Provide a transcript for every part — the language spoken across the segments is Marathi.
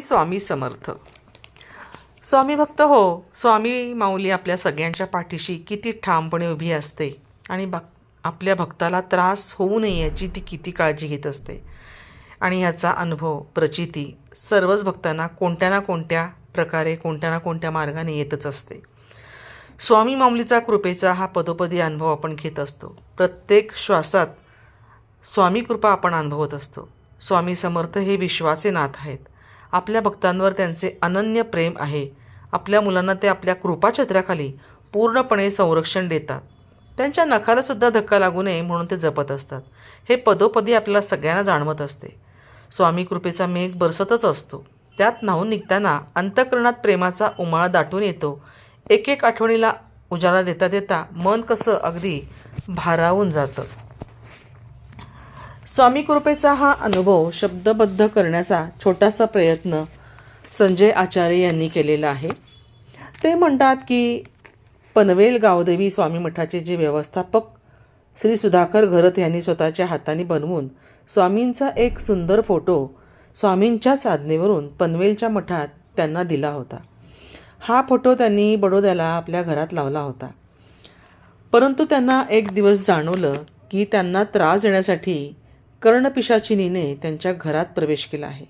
स्वामी समर्थ. स्वामी भक्त हो स्वामी माऊली आपल्या सगळ्यांच्या पाठीशी किती ठामपणे उभी असते आणि भक् आपल्या भक्ताला त्रास होऊ नये याची ती किती काळजी घेत असते. आणि ह्याचा अनुभव प्रचिती सर्वच भक्तांना कोणत्या ना कोणत्या प्रकारे कोणत्या ना कोणत्या मार्गाने येतच असते. स्वामी माऊलीचा कृपेचा हा पदोपदी अनुभव आपण घेत असतो. प्रत्येक श्वासात स्वामी कृपा आपण अनुभवत असतो. स्वामी समर्थ हे विश्वाचे नाथ आहेत. आपल्या भक्तांवर त्यांचे अनन्य प्रेम आहे. आपल्या मुलांना ते आपल्या कृपाछत्राखाली पूर्णपणे संरक्षण देतात. त्यांच्या नखालासुद्धा धक्का लागू नये म्हणून ते जपत असतात. हे पदोपदी आपल्याला सगळ्यांना जाणवत असते. स्वामी कृपेचा मेघ बरसतच असतो. त्यात न्हावून निघताना अंतकरणात प्रेमाचा उमाळा दाटून येतो. एक एक आठवणीला उजाळा देता देता मन कसं अगदी भारावून जातं. स्वामी कृपेचा हा अनुभव शब्दबद्ध करण्याचा छोटासा प्रयत्न संजय आचार्य यांनी केलेला आहे. ते म्हणतात की पनवेल गावदेवी स्वामी मठाचे जे व्यवस्थापक श्री सुधाकर घरत यांनी स्वतःच्या हाताने बनवून स्वामींचा एक सुंदर फोटो स्वामींच्याच आज्ञेवरून पनवेलच्या मठात त्यांना दिला होता. हा फोटो त्यांनी बडोद्याला आपल्या घरात लावला होता. परंतु त्यांना एक दिवस जाणवलं की त्यांना त्रास देण्यासाठी कर्णपिशाचिनीने त्यांच्या घरात प्रवेश केला आहे.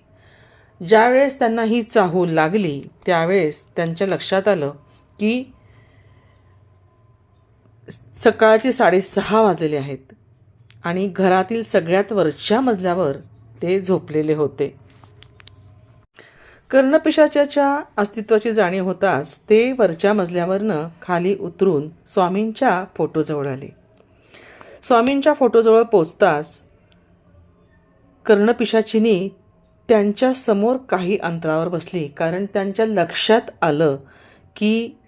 ज्यावेळेस त्यांना ही चाहूल लागली त्यावेळेस त्यांच्या लक्षात आलं की सकाळचे साडेसहा वाजलेले आहेत आणि घरातील सगळ्यात वरच्या मजल्यावर ते झोपलेले होते. कर्णपिशाच्याच्या अस्तित्वाची जाणीव होताच ते वरच्या मजल्यावरनं खाली उतरून स्वामींच्या फोटोजवळ आले. स्वामींच्या फोटोजवळ पोचताच कर्णपिशाचिनी त्यांच्यासमोर काही अंतरावर बसली कारण त्यांच्या लक्षात आलं की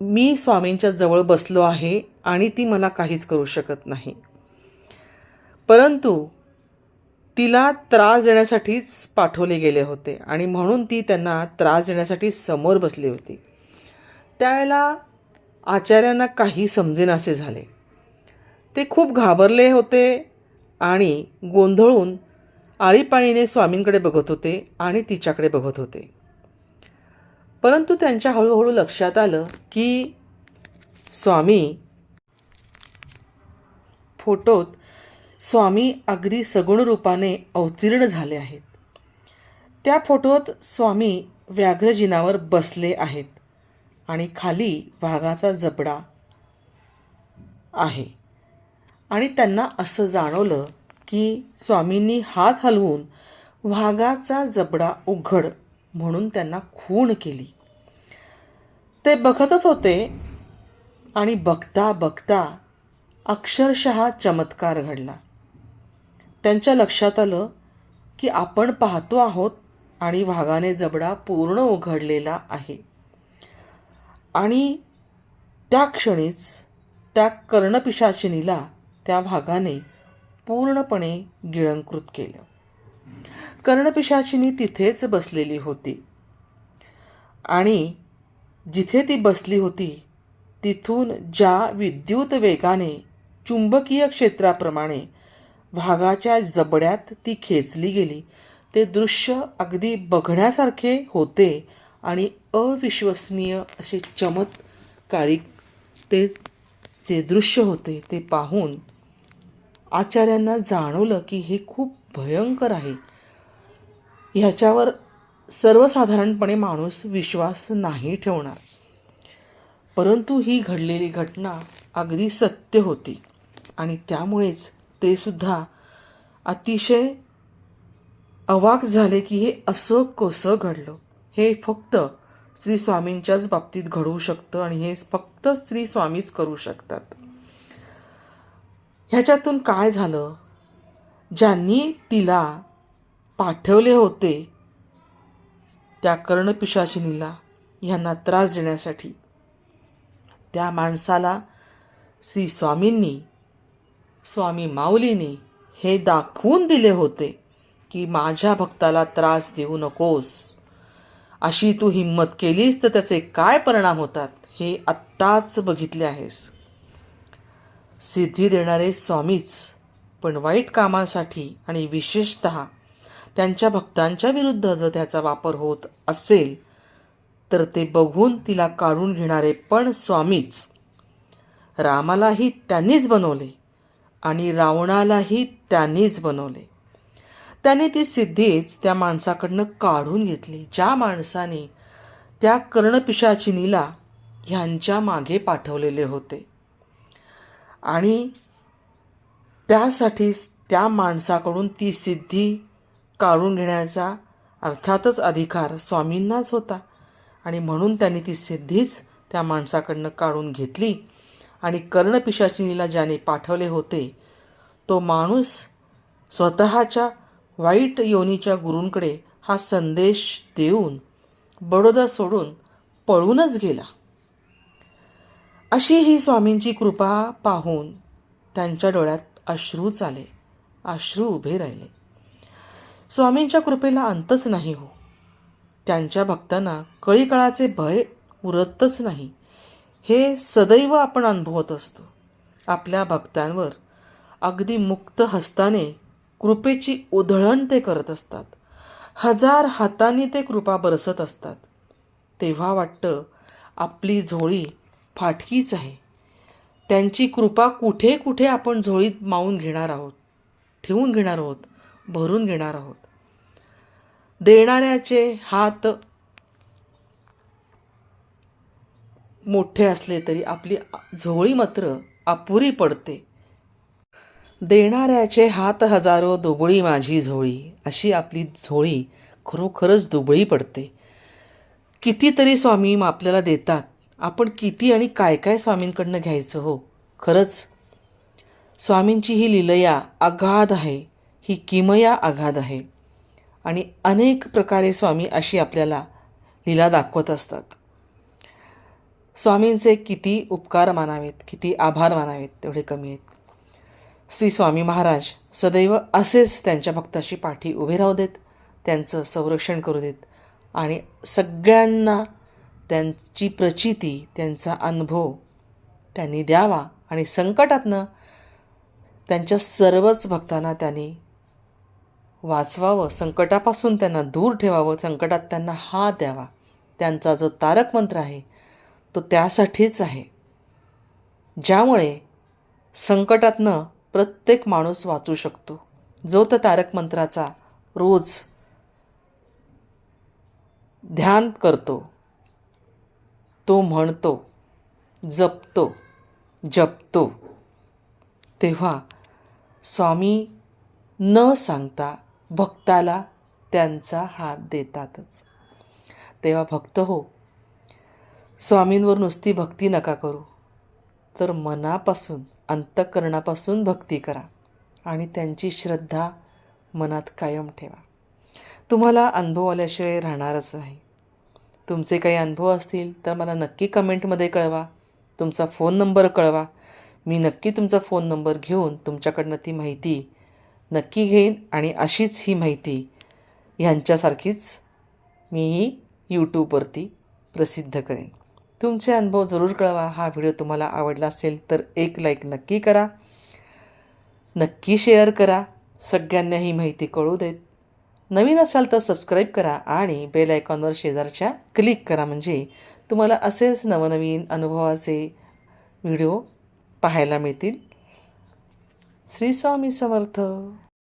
मी स्वामींच्या जवळ बसलो आहे आणि ती मला काहीच करू शकत नाही. परंतु तिला त्रास देण्यासाठीच पाठवले गेले होते आणि म्हणून ती त्यांना त्रास देण्यासाठी समोर बसली होती. त्यावेळेला आचार्यांना काही समजेनासे झाले. ते खूप घाबरले होते आणि गोंधळून आळीपाळीने स्वामींकडे बघत होते आणि तिच्याकडे बघत होते. परंतु त्यांच्या हळूहळू लक्षात आलं की स्वामी फोटोत स्वामी अगदी सगुण रूपाने अवतीर्ण झाले आहेत. त्या फोटोत स्वामी व्याघ्रजिनावर बसले आहेत आणि खाली वाघाचा जबडा आहे. आणि त्यांना असं जाणवलं की स्वामींनी हात हलवून वाघाचा जबडा उघड म्हणून त्यांना खूण केली. ते बघतच होते आणि बघता बघता अक्षरशः चमत्कार घडला. त्यांच्या लक्षात आलं की आपण पाहतो आहोत आणि वाघाने जबडा पूर्ण उघडलेला आहे. आणि त्या क्षणीच त्या कर्णपिशाचिनीला त्या भागाने पूर्णपणे गिळंकृत केलं. कर्णपिशाचिनी तिथेच बसलेली होती. आणि जिथे ती बसली होती तिथून ज्या विद्युत वेगाने चुंबकीय क्षेत्राप्रमाणे भागाच्या जबड्यात ती खेचली गेली ते दृश्य अगदी बघण्यासारखे होते आणि अविश्वसनीय असे चमत्कारिक ते जे दृश्य होते ते पाहून आचार्यांना जाणवलं की हे खूप भयंकर आहे. ह्याच्यावर सर्वसाधारणपणे माणूस विश्वास नाही ठेवणार. परंतु ही घडलेली घटना अगदी सत्य होती आणि त्यामुळेच ते सुद्धा अतिशय अवाक झाले की हे असं कसं घडलं. हे फक्त श्री स्वामींच्याच बाबतीत घडवू शकतं आणि हे फक्त श्री स्वामीच करू शकतात. ह्याच्यातून काय झालं? ज्यांनी तिला पाठवले होते त्या कर्णपिशाचिनीला ह्यांना त्रास देण्यासाठी. त्या माणसाला श्री स्वामींनी स्वामी माऊलीने हे दाखवून दिले होते की माझ्या भक्ताला त्रास देऊ नकोस. अशी तू हिंमत केलीस तर त्याचे काय परिणाम होतात हे आत्ताच बघितले आहेस. सिद्धी देणारे स्वामीच पण वाईट कामासाठी आणि विशेषत त्यांच्या भक्तांच्या विरुद्ध जर त्याचा वापर होत असेल तर ते बघून तिला काढून घेणारे पण स्वामीच. रामालाही त्यांनीच बनवले आणि रावणालाही त्यांनीच बनवले. त्याने ती सिद्धीच त्या माणसाकडनं काढून घेतली ज्या माणसाने त्या कर्णपिशाचिनीला ह्यांच्या मागे पाठवलेले होते. आणि त्यासाठीच त्या माणसाकडून ती सिद्धी काढून घेण्याचा अर्थातच अधिकार स्वामींनाच होता. आणि म्हणून त्यांनी ती सिद्धीच त्या माणसाकडनं काढून घेतली. आणि कर्णपिशाचिनीला ज्याने पाठवले होते तो माणूस स्वतःच्या वाईट योनीच्या गुरूंकडे हा संदेश देऊन बडोदा सोडून पळूनच गेला. अशी ही स्वामींची कृपा पाहून त्यांच्या डोळ्यात अश्रूच आले अश्रू उभे राहिले. स्वामींच्या कृपेला अंतच नाही हो. त्यांच्या भक्तांना कळीकाळाचे भय उरतच नाही. हे सदैव आपण अनुभवत असतो. आपल्या भक्तांवर अगदी मुक्त हस्ताने कृपेची उधळण ते करत असतात. हजार हातांनी ते कृपा बरसत असतात. तेव्हा वाटतं आपली झोळी फाटकीच आहे. त्यांची कृपा कुठे कुठे आपण झोळीत मावून घेणार आहोत ठेवून घेणार आहोत भरून घेणार आहोत. देणाऱ्याचे हात मोठे असले तरी आपली झोळी मात्र अपुरी पडते. देणाऱ्याचे हात हजारो दुबळी माझी झोळी अशी आपली झोळी खरोखरच दुबळी पडते. कितीतरी स्वामी आपल्याला देतात आपण किती आणि काय काय स्वामींकडनं घ्यायचं हो? खरंच. स्वामींची ही लीलया अगाध आहे. ही किमया अगाध आहे. आणि अनेक प्रकारे स्वामी अशी आपल्याला लीला दाखवत असतात. स्वामींचे किती उपकार मानावेत किती आभार मानावेत तेवढे कमी आहेत. श्री स्वामी महाराज सदैव असेच त्यांच्या भक्ताशी पाठी उभे राहू देत त्यांचं संरक्षण करू देत आणि सगळ्यांना त्यांची प्रचिती त्यांचा अनुभव त्यांनी द्यावा आणि संकटातनं त्यांच्या सर्वच भक्तांना त्यांनी वाचवावं संकटापासून त्यांना दूर ठेवावं संकटात त्यांना हा द्यावा. त्यांचा जो तारक मंत्र आहे तो त्यासाठीच आहे. ज्यामुळे संकटातनं प्रत्येक माणूस वाचू शकतो. जो तर तारक मंत्राचा रोज ध्यान करतो तो म्हणतो जपतो जपतो. तेव्हा स्वामी न सांगता भक्ताला त्यांचा हात देतातच. तेव्हा भक्त हो स्वामींवर नुसती भक्ती नका करू तर मनापासून अंतःकरणापासून भक्ती करा आणि त्यांची श्रद्धा मनात कायम ठेवा. तुम्हाला अनुभव आल्याशिवाय राहणारच नाही. तुमचे काही अनुभव असतील तर मला नक्की कमेंटमध्ये कळवा. तुमचा फोन नंबर कळवा. मी नक्की तुमचा फोन नंबर घेऊन तुमच्याकडनं ती माहिती नक्की घेईन आणि अशीच ही माहिती ह्यांच्यासारखीच मीही यूट्यूबवरती प्रसिद्ध करेन. तुमचे अनुभव जरूर कळवा. हा व्हिडिओ तुम्हाला आवडला असेल तर एक लाईक नक्की करा. नक्की शेअर करा. सगळ्यांना ही माहिती कळू देत. नवीन असाल तर सबस्क्राईब करा आणि बेल आयकॉनवर शेजारच्या क्लिक करा म्हणजे तुम्हाला असेच नवनवीन अनुभवाचे व्हिडिओ पाहायला मिळतील. श्री स्वामी समर्थ.